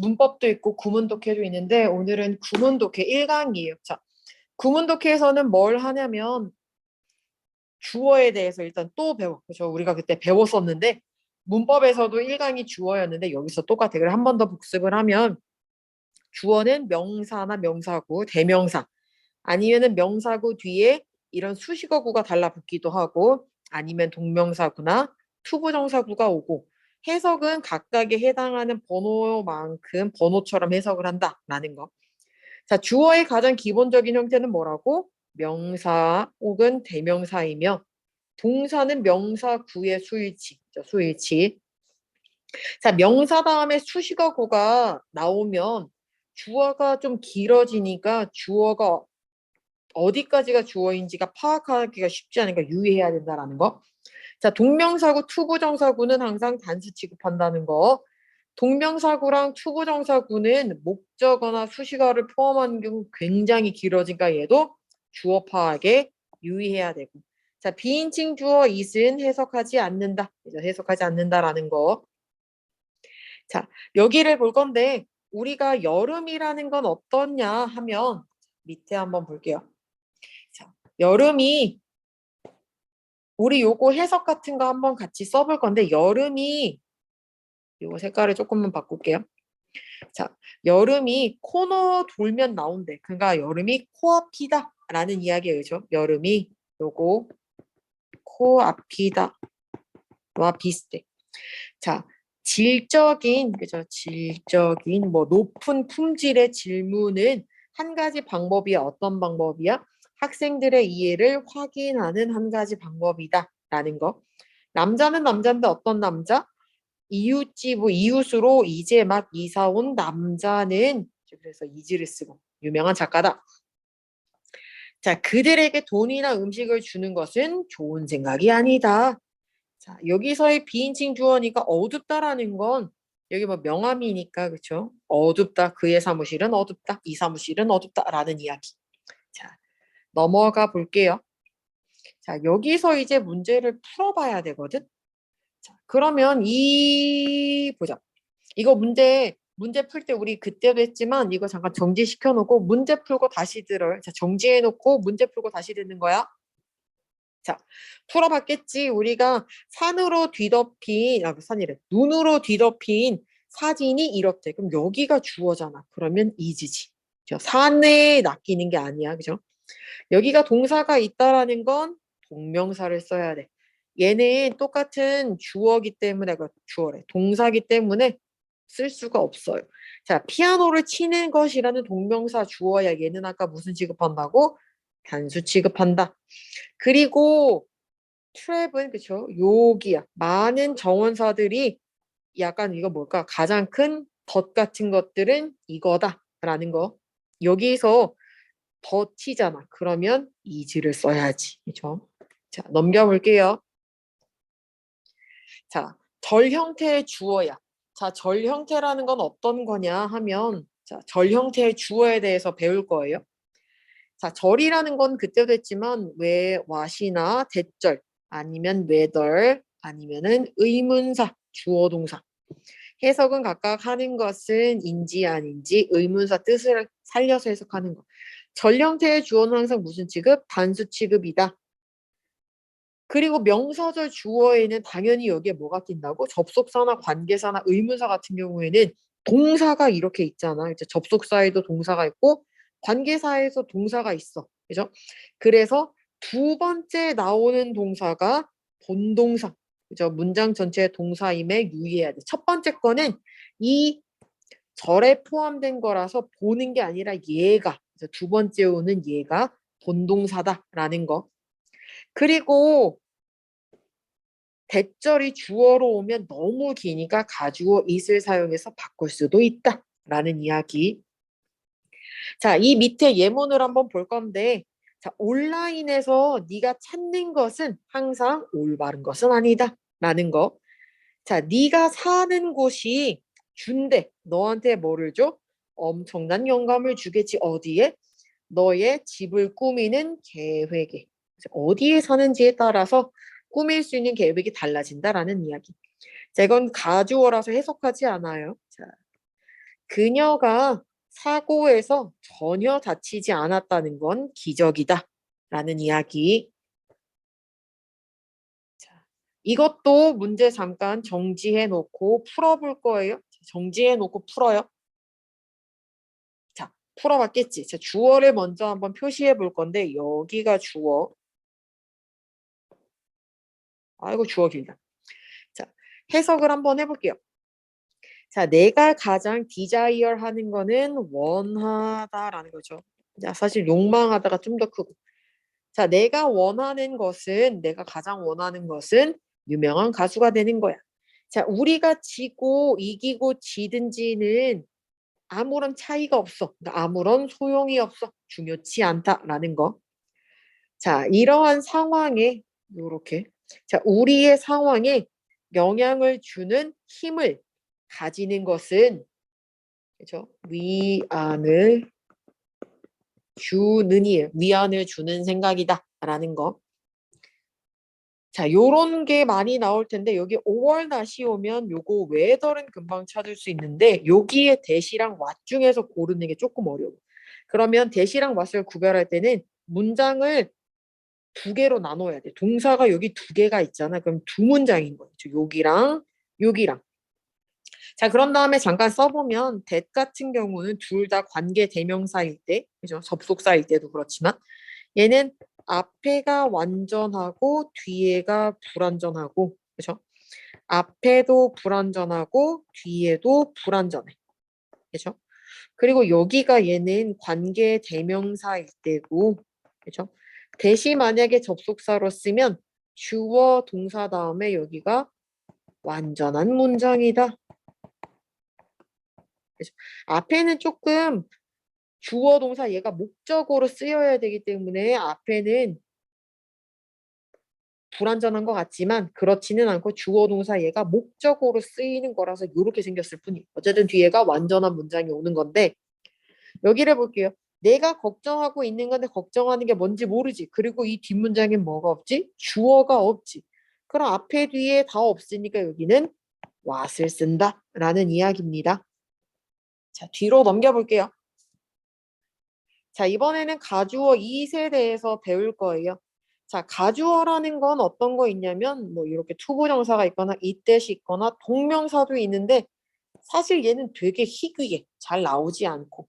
문법도 있고 구문독해도 있는데 오늘은 구문독해 1강이에요. 자, 구문독해에서는 뭘 하냐면 주어에 대해서 일단 또 배워. 그죠? 우리가 그때 배웠었는데 문법에서도 1강이 주어였는데 여기서 똑같아. 그래 한번 더 복습을 하면 주어는 명사나 명사구, 대명사 아니면은 명사구 뒤에 이런 수식어구가 달라붙기도 하고 아니면 동명사구나 투부정사구가 오고 해석은 각각에 해당하는 번호만큼 번호처럼 해석을 한다라는 거. 자, 주어의 가장 기본적인 형태는 뭐라고? 명사 혹은 대명사이며 동사는 명사 구의 수일치, 수일치. 자, 명사 다음에 수식어구가 나오면 주어가 좀 길어지니까 주어가 어디까지가 주어인지가 파악하기가 쉽지 않으니까 유의해야 된다라는 거. 자, 동명사구, 투부정사구는 항상 단수 취급한다는 거. 동명사구랑 투부정사구는 목적어나 수식어를 포함한 경우 굉장히 길어지니까 얘도 주어 파악에 유의해야 되고. 자, 비인칭 주어 is은 해석하지 않는다. 해석하지 않는다라는 거. 자, 여기를 볼 건데 우리가 여름이라는 건 어떻냐 하면 밑에 한번 볼게요. 자, 여름이 우리 요거 해석 같은 거 한번 같이 써볼 건데 여름이 요거 색깔을 조금만 바꿀게요. 자, 여름이 코너 돌면 나온대. 그러니까 여름이 코앞이다 라는 이야기예요. 그죠? 여름이 요거 코앞이다 와 비슷해. 자, 질적인 그죠? 질적인 뭐 높은 품질의 질문은 한 가지 방법이 어떤 방법이야? 학생들의 이해를 확인하는 한 가지 방법이다 라는 거. 남자는 남자인데 어떤 남자? 이웃집 이웃으로 이제 막 이사 온 남자는 그래서 이지를 쓰고 유명한 작가다. 자, 그들에게 돈이나 음식을 주는 것은 좋은 생각이 아니다. 자, 여기서의 비인칭 주어니까 어둡다라는 건 여기 뭐 명함이니까 그렇죠? 어둡다. 그의 사무실은 어둡다. 이 사무실은 어둡다라는 이야기. 자, 넘어가 볼게요. 자, 여기서 이제 문제를 풀어봐야 되거든. 자, 그러면 이 보자. 이거 문제 문제 풀 때 우리 그때도 했지만 이거 잠깐 정지시켜 놓고 문제 풀고 다시 들을. 자, 정지해 놓고 문제 풀고 다시 듣는 거야. 자, 풀어봤겠지. 우리가 산으로 뒤덮인, 아, 산이래. 눈으로 뒤덮인 사진이 이렇대. 그럼 여기가 주어잖아. 그러면 이지지. 산에 낚이는 게 아니야. 그죠? 여기가 동사가 있다라는 건 동명사를 써야 돼. 얘는 똑같은 주어기 때문에, 그 주어래. 동사기 때문에 쓸 수가 없어요. 자, 피아노를 치는 것이라는 동명사 주어야 얘는 아까 무슨 취급한다고? 단수 취급한다. 그리고 트랩은 그쵸? 여기야. 많은 정원사들이 약간 이거 뭘까? 가장 큰 덫 같은 것들은 이거다라는 거. 여기서 덫이잖아. 그러면 이지를 써야지. 그죠? 자, 넘겨볼게요. 자, 절 형태의 주어야. 자, 절 형태라는 건 어떤 거냐 하면 자, 절 형태의 주어에 대해서 배울 거예요. 자, 절이라는 건 그때도 했지만 왜 와시나 대절 아니면 whether 아니면은 의문사 주어 동사 해석은 각각 하는 것은 인지 아닌지 의문사 뜻을 살려서 해석하는 거. 절 형태의 주어는 항상 무슨 취급? 단수 취급이다. 그리고 명사절 주어에는 당연히 여기에 뭐가 낀다고? 접속사나 관계사나 의문사 같은 경우에는 동사가 이렇게 있잖아. 이제 접속사에도 동사가 있고 관계사에서 동사가 있어. 그죠? 그래서 두 번째 나오는 동사가 본동사. 그죠? 문장 전체의 동사임에 유의해야 돼. 첫 번째 거는 이 절에 포함된 거라서 보는 게 아니라 얘가 그래서 두 번째 오는 얘가 본동사다라는 거. 그리고 대절이 주어로 오면 너무 기니까 가주어 it을 사용해서 바꿀 수도 있다라는 이야기. 자, 이 밑에 예문을 한번 볼 건데 자, 온라인에서 네가 찾는 것은 항상 올바른 것은 아니다 라는 거. 자, 네가 사는 곳이 준대. 너한테 뭐를 줘? 엄청난 영감을 주겠지. 어디에? 너의 집을 꾸미는 계획에. 어디에 사는지에 따라서 꾸밀 수 있는 계획이 달라진다라는 이야기. 자, 이건 가주어라서 해석하지 않아요. 자, 그녀가 사고에서 전혀 다치지 않았다는 건 기적이다. 라는 이야기. 자, 이것도 문제 잠깐 정지해 놓고 풀어볼 거예요. 정지해 놓고 풀어요. 자, 풀어봤겠지. 자, 주어를 먼저 한번 표시해 볼 건데 여기가 주어. 아이고 주어 길다. 자, 해석을 한번 해볼게요. 자, 내가 가장 desire 하는 거는 원하다라는 거죠. 자, 사실 욕망하다가 좀 더 크고. 자, 내가 원하는 것은, 내가 가장 원하는 것은 유명한 가수가 되는 거야. 자, 우리가 지고 이기고 지든지는 아무런 차이가 없어. 그러니까 아무런 소용이 없어. 중요치 않다라는 거. 자, 이러한 상황에, 요렇게. 자, 우리의 상황에 영향을 주는 힘을 가지는 것은 그죠? 위안을 주는이에요. 위안을 주는 생각이다라는 거. 자, 요런 게 많이 나올 텐데 여기 5월 날씨 오면 요거 웨더는 금방 찾을 수 있는데 여기에 대시랑 왓 중에서 고르는 게 조금 어려워. 그러면 대시랑 왓을 구별할 때는 문장을 두 개로 나눠야 돼. 동사가 여기 두 개가 있잖아. 그럼 두 문장인 거예요. 여기랑 여기랑. 자, 그런 다음에 잠깐 써보면 that 같은 경우는 둘 다 관계 대명사일 때, 그죠? 접속사일 때도 그렇지만 얘는 앞에가 완전하고 뒤에가 불완전하고, 그죠? 앞에도 불완전하고 뒤에도 불완전해. 그죠? 그리고 여기가 얘는 관계 대명사일 때고, 그죠? 대시 만약에 접속사로 쓰면 주어 동사 다음에 여기가 완전한 문장이다. 그죠? 앞에는 조금 주어 동사 얘가 목적으로 쓰여야 되기 때문에 앞에는 불완전한 것 같지만 그렇지는 않고 주어 동사 얘가 목적으로 쓰이는 거라서 이렇게 생겼을 뿐이에요. 어쨌든 뒤에가 완전한 문장이 오는 건데 여기를 볼게요. 내가 걱정하고 있는 건데 걱정하는 게 뭔지 모르지. 그리고 이 뒷문장에 뭐가 없지? 주어가 없지. 그럼 앞에 뒤에 다 없으니까 여기는 what을 쓴다 라는 이야기입니다. 자, 뒤로 넘겨볼게요. 자, 이번에는 가주어 2세 대해서 배울 거예요. 자, 가주어라는 건 어떤 거 있냐면 뭐 이렇게 투부정사가 있거나 이때시 있거나 동명사도 있는데 사실 얘는 되게 희귀해. 잘 나오지 않고.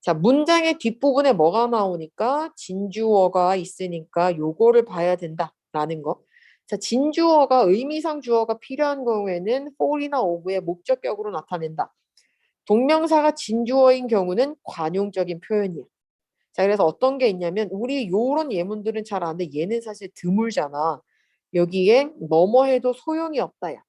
자, 문장의 뒷부분에 뭐가 나오니까 진주어가 있으니까 요거를 봐야 된다라는 거. 자, 진주어가 의미상 주어가 필요한 경우에는 for이나 of의 목적격으로 나타낸다. 동명사가 진주어인 경우는 관용적인 표현이야. 자, 그래서 어떤 게 있냐면 우리 요런 예문들은 잘 아는데 얘는 사실 드물잖아. 여기에 뭐뭐 해도 소용이 없다야.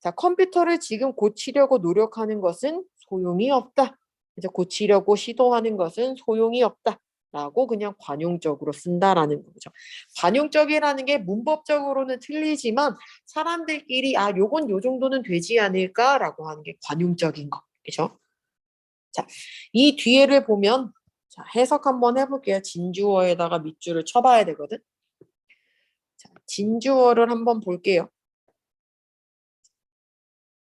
자, 컴퓨터를 지금 고치려고 노력하는 것은 소용이 없다. 이제 고치려고 시도하는 것은 소용이 없다. 라고 그냥 관용적으로 쓴다라는 거죠. 관용적이라는 게 문법적으로는 틀리지만 사람들끼리 아 요건 요 정도는 되지 않을까라고 하는 게 관용적인 거. 그죠? 자, 이 뒤에를 보면 자, 해석 한번 해볼게요. 진주어에다가 밑줄을 쳐봐야 되거든. 자, 진주어를 한번 볼게요.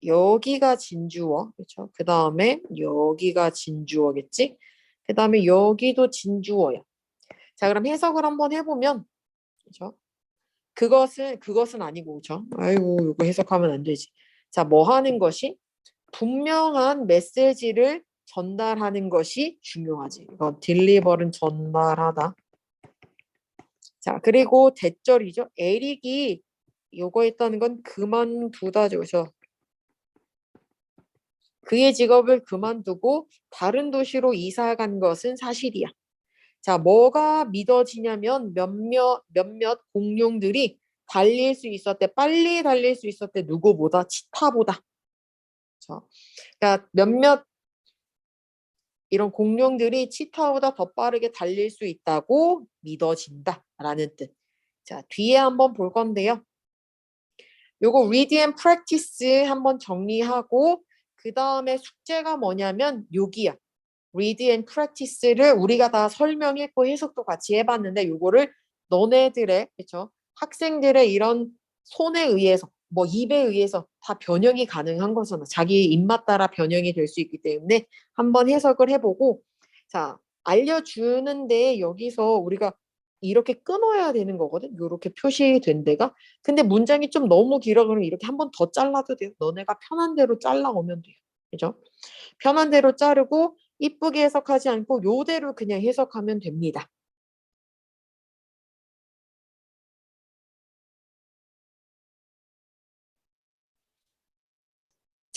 여기가 진주어, 그렇죠? 그 다음에 여기가 진주어겠지? 그 다음에 여기도 진주어야. 자, 그럼 해석을 한번 해보면, 그렇죠? 그것은 그것은 아니고, 그렇죠? 아이고, 이거 해석하면 안 되지. 자, 뭐 하는 것이 분명한 메시지를 전달하는 것이 중요하지. 이건 딜리버는 전달하다. 자, 그리고 대절이죠. 에릭이 요거 했다는 건 그만두다죠. 그의 직업을 그만두고 다른 도시로 이사 간 것은 사실이야. 자, 뭐가 믿어지냐면 몇몇 몇몇 공룡들이 달릴 수 있었대. 빨리 달릴 수 있었대. 누구보다 치타보다. 자, 그러니까 몇몇 이런 공룡들이 치타보다 더 빠르게 달릴 수 있다고 믿어진다라는 뜻. 자, 뒤에 한번 볼 건데요. 요거 read and practice 한번 정리하고 그 다음에 숙제가 뭐냐면 여기야. read and practice를 우리가 다 설명했고 해석도 같이 해봤는데 요거를 너네들의 그렇죠? 학생들의 이런 손에 의해서 뭐 입에 의해서 다 변형이 가능한 거잖아. 자기 입맛 따라 변형이 될 수 있기 때문에 한번 해석을 해보고 자 알려주는데 여기서 우리가 이렇게 끊어야 되는 거거든. 이렇게 표시된 데가. 근데 문장이 좀 너무 길어 그러면 이렇게 한 번 더 잘라도 돼요. 너네가 편한 대로 잘라오면 돼요. 그죠? 편한 대로 자르고 이쁘게 해석하지 않고 요대로 그냥 해석하면 됩니다.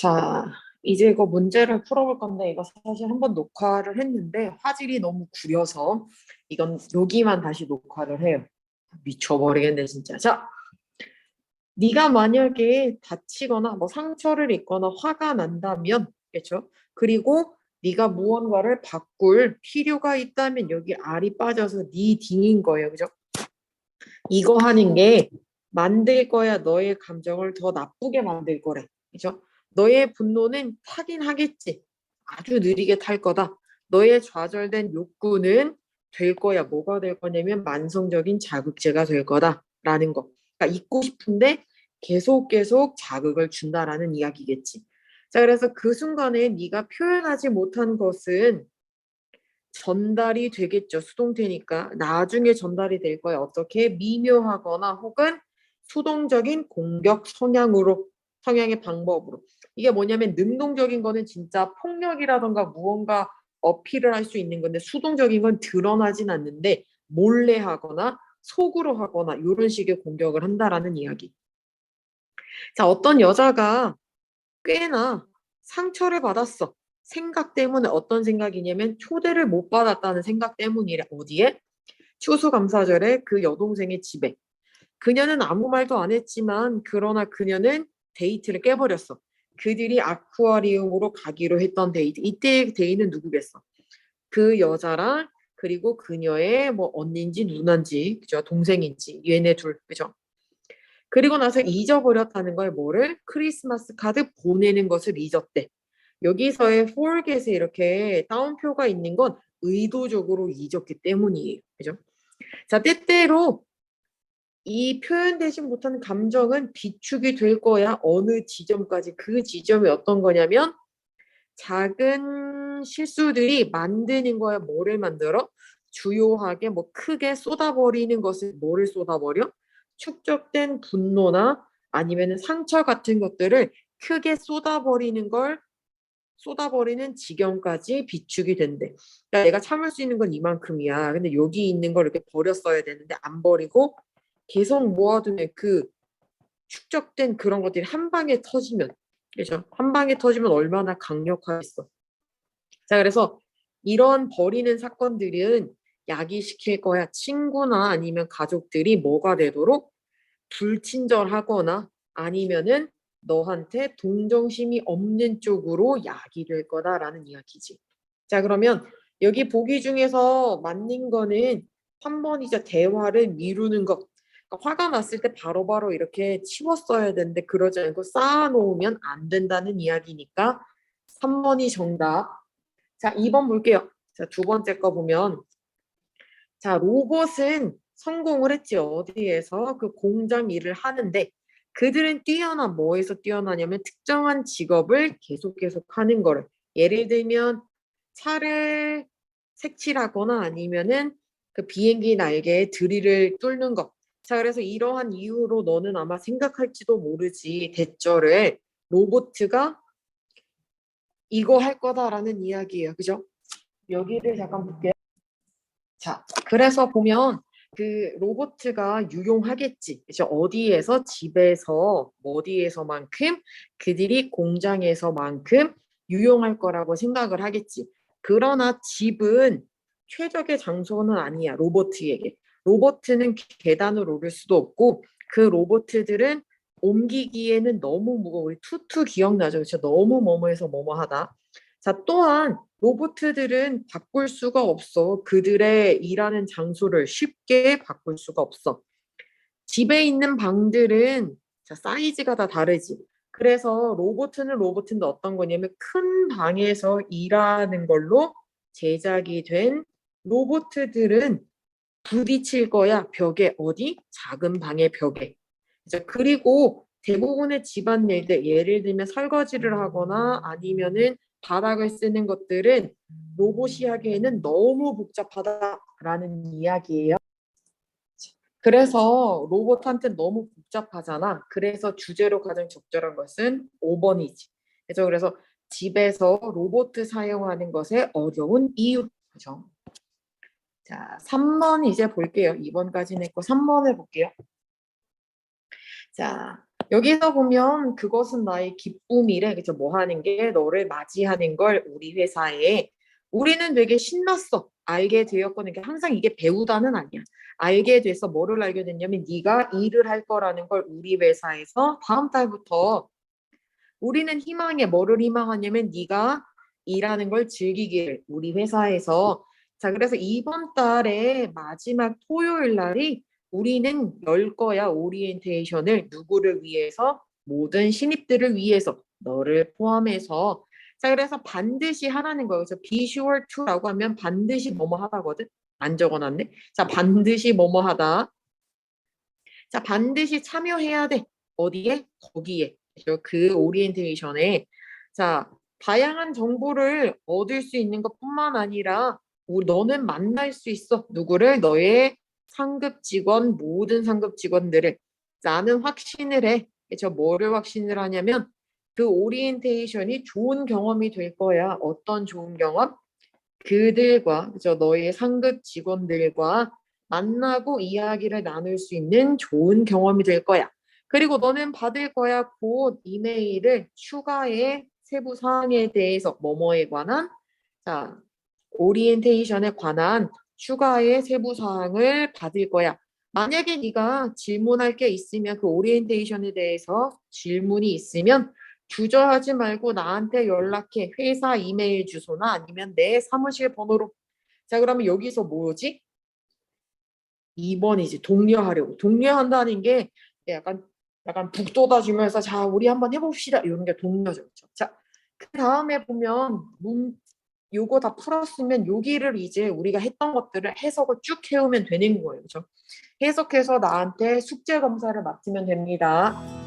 자, 이제 이거 문제를 풀어볼 건데 이거 사실 한번 녹화를 했는데 화질이 너무 구려서 이건 여기만 다시 녹화를 해요. 미쳐버리겠네 진짜. 자, 네가 만약에 다치거나 뭐 상처를 입거나 화가 난다면, 그렇죠? 그리고 네가 무언가를 바꿀 필요가 있다면 여기 알이 빠져서 네 딩인 거예요, 그죠? 이거 하는 게 만들 거야 너의 감정을 더 나쁘게 만들 거래, 그죠? 너의 분노는 타긴 하겠지. 아주 느리게 탈 거다. 너의 좌절된 욕구는 될 거야. 뭐가 될 거냐면 만성적인 자극제가 될 거다라는 거. 그러니까 잊고 싶은데 계속 계속 자극을 준다라는 이야기겠지. 자, 그래서 그 순간에 네가 표현하지 못한 것은 전달이 되겠죠. 수동태니까 나중에 전달이 될 거야. 어떻게 미묘하거나 혹은 수동적인 공격 성향으로 성향의 방법으로. 이게 뭐냐면 능동적인 거는 진짜 폭력이라던가 무언가 어필을 할 수 있는 건데 수동적인 건 드러나진 않는데 몰래 하거나 속으로 하거나 이런 식의 공격을 한다라는 이야기. 자, 어떤 여자가 꽤나 상처를 받았어. 생각 때문에 어떤 생각이냐면 초대를 못 받았다는 생각 때문이래. 어디에? 추수감사절에 그 여동생의 집에. 그녀는 아무 말도 안 했지만 그러나 그녀는 데이트를 깨버렸어. 그들이 아쿠아리움으로 가기로 했던 데이트. 이때 데이는 누구겠어? 그 여자랑 그리고 그녀의 뭐 언니인지 누나인지 그죠? 동생인지 얘네 둘 그죠? 그리고 나서 잊어버렸다는 걸 뭐를 크리스마스 카드 보내는 것을 잊었대. 여기서의 forget에 이렇게 따옴표가 있는 건 의도적으로 잊었기 때문이에요. 그죠? 자, 때때로 이 표현되지 못한 감정은 비축이 될 거야. 어느 지점까지. 그 지점이 어떤 거냐면 작은 실수들이 만드는 거야. 뭐를 만들어? 주요하게 뭐 크게 쏟아버리는 것을 뭐를 쏟아버려? 축적된 분노나 아니면 상처 같은 것들을 크게 쏟아버리는 걸 쏟아버리는 지경까지 비축이 된대. 그러니까 내가 참을 수 있는 건 이만큼이야. 근데 여기 있는 걸 이렇게 버렸어야 되는데 안 버리고 계속 모아두면 그 축적된 그런 것들이 한 방에 터지면 그죠? 한 방에 터지면 얼마나 강력하겠어. 자, 그래서 이런 버리는 사건들은 야기시킬 거야. 친구나 아니면 가족들이 뭐가 되도록 불친절하거나 아니면은 너한테 동정심이 없는 쪽으로 야기될 거다라는 이야기지. 자, 그러면 여기 보기 중에서 맞는 거는 3번이죠. 대화를 미루는 것. 그러니까 화가 났을 때 바로 바로 이렇게 치웠어야 되는데 그러지 않고 쌓아놓으면 안 된다는 이야기니까 3번이 정답. 자, 2번 볼게요. 자, 두 번째 거 보면 자, 로봇은 성공을 했지. 어디에서? 그 공장 일을 하는데 그들은 뛰어나 뭐에서 뛰어나냐면 특정한 직업을 계속 계속 하는 거를. 예를 들면 차를 색칠하거나 아니면은 그 비행기 날개에 드릴을 뚫는 것. 자, 그래서 이러한 이유로 너는 아마 생각할지도 모르지. 대절을 로보트가 이거 할 거다라는 이야기예요. 그죠? 여기를 잠깐 볼게요. 자, 그래서 보면 그 로보트가 유용하겠지. 그죠? 어디에서 집에서 어디에서만큼 그들이 공장에서만큼 유용할 거라고 생각을 하겠지. 그러나 집은 최적의 장소는 아니야. 로보트에게. 로보트는 계단을 오를 수도 없고 그 로보트들은 옮기기에는 너무 무거워. 우리 투투 기억나죠? 그렇죠? 너무 뭐뭐해서 뭐뭐하다. 자, 또한 로보트들은 바꿀 수가 없어. 그들의 일하는 장소를 쉽게 바꿀 수가 없어. 집에 있는 방들은 자, 사이즈가 다 다르지. 그래서 로보트는 로보트인데 어떤 거냐면 큰 방에서 일하는 걸로 제작이 된 로보트들은 부딪힐 거야 벽에 어디 작은 방의 벽에 자 그리고 대부분의 집안 일들, 예를 들면 설거지를 하거나 아니면은 바닥을 쓰는 것들은 로봇이 하기에는 너무 복잡하다라는 이야기예요. 그래서 로봇한테 너무 복잡하잖아. 그래서 주제로 가장 적절한 것은 5번이지. 그래서 그래서 집에서 로봇 사용하는 것에 어려운 이유. 그죠? 자, 3번 이제 볼게요. 2번까지는 했고 3번 해볼게요. 자, 여기서 보면 그것은 나의 기쁨이래. 그죠? 뭐 하는 게 너를 맞이하는 걸 우리 회사에 우리는 되게 신났어. 알게 되었거든. 그러니까 항상 이게 배우다는 아니야. 알게 돼서 뭐를 알게 됐냐면 네가 일을 할 거라는 걸 우리 회사에서 다음 달부터 우리는 희망해. 뭐를 희망하냐면 네가 일하는 걸 즐기기를 우리 회사에서 자 그래서 이번 달에 마지막 토요일 날이 우리는 열 거야 오리엔테이션을 누구를 위해서 모든 신입들을 위해서 너를 포함해서 자 그래서 반드시 하라는 거예요. 그래서 be sure to라고 하면 반드시 뭐뭐 하다거든. 안 적어놨네. 자 반드시 뭐뭐 하다. 자 반드시 참여해야 돼. 어디에? 거기에. 그 오리엔테이션에 자 다양한 정보를 얻을 수 있는 것뿐만 아니라 너는 만날 수 있어. 누구를? 너의 상급 직원, 모든 상급 직원들을. 나는 확신을 해. 저 뭐를 확신을 하냐면 그 오리엔테이션이 좋은 경험이 될 거야. 어떤 좋은 경험? 그들과 그죠 너의 상급 직원들과 만나고 이야기를 나눌 수 있는 좋은 경험이 될 거야. 그리고 너는 받을 거야 곧 이메일을 추가의 세부 사항에 대해서 뭐뭐에 관한 자 오리엔테이션에 관한 추가의 세부 사항을 받을 거야. 만약에 네가 질문할 게 있으면 그 오리엔테이션에 대해서 질문이 있으면 주저하지 말고 나한테 연락해. 회사 이메일 주소나 아니면 내 사무실 번호로. 자, 그러면 여기서 뭐지? 2번이지. 독려하려고. 독려한다는 게 약간 약간 북돋아주면서 자, 우리 한번 해봅시다. 이런 게 독려죠. 자, 그 다음에 보면 문 요거 다 풀었으면 여기를 이제 우리가 했던 것들을 해석을 쭉 해오면 되는 거예요. 그렇죠? 해석해서 나한테 숙제 검사를 맡으면 됩니다.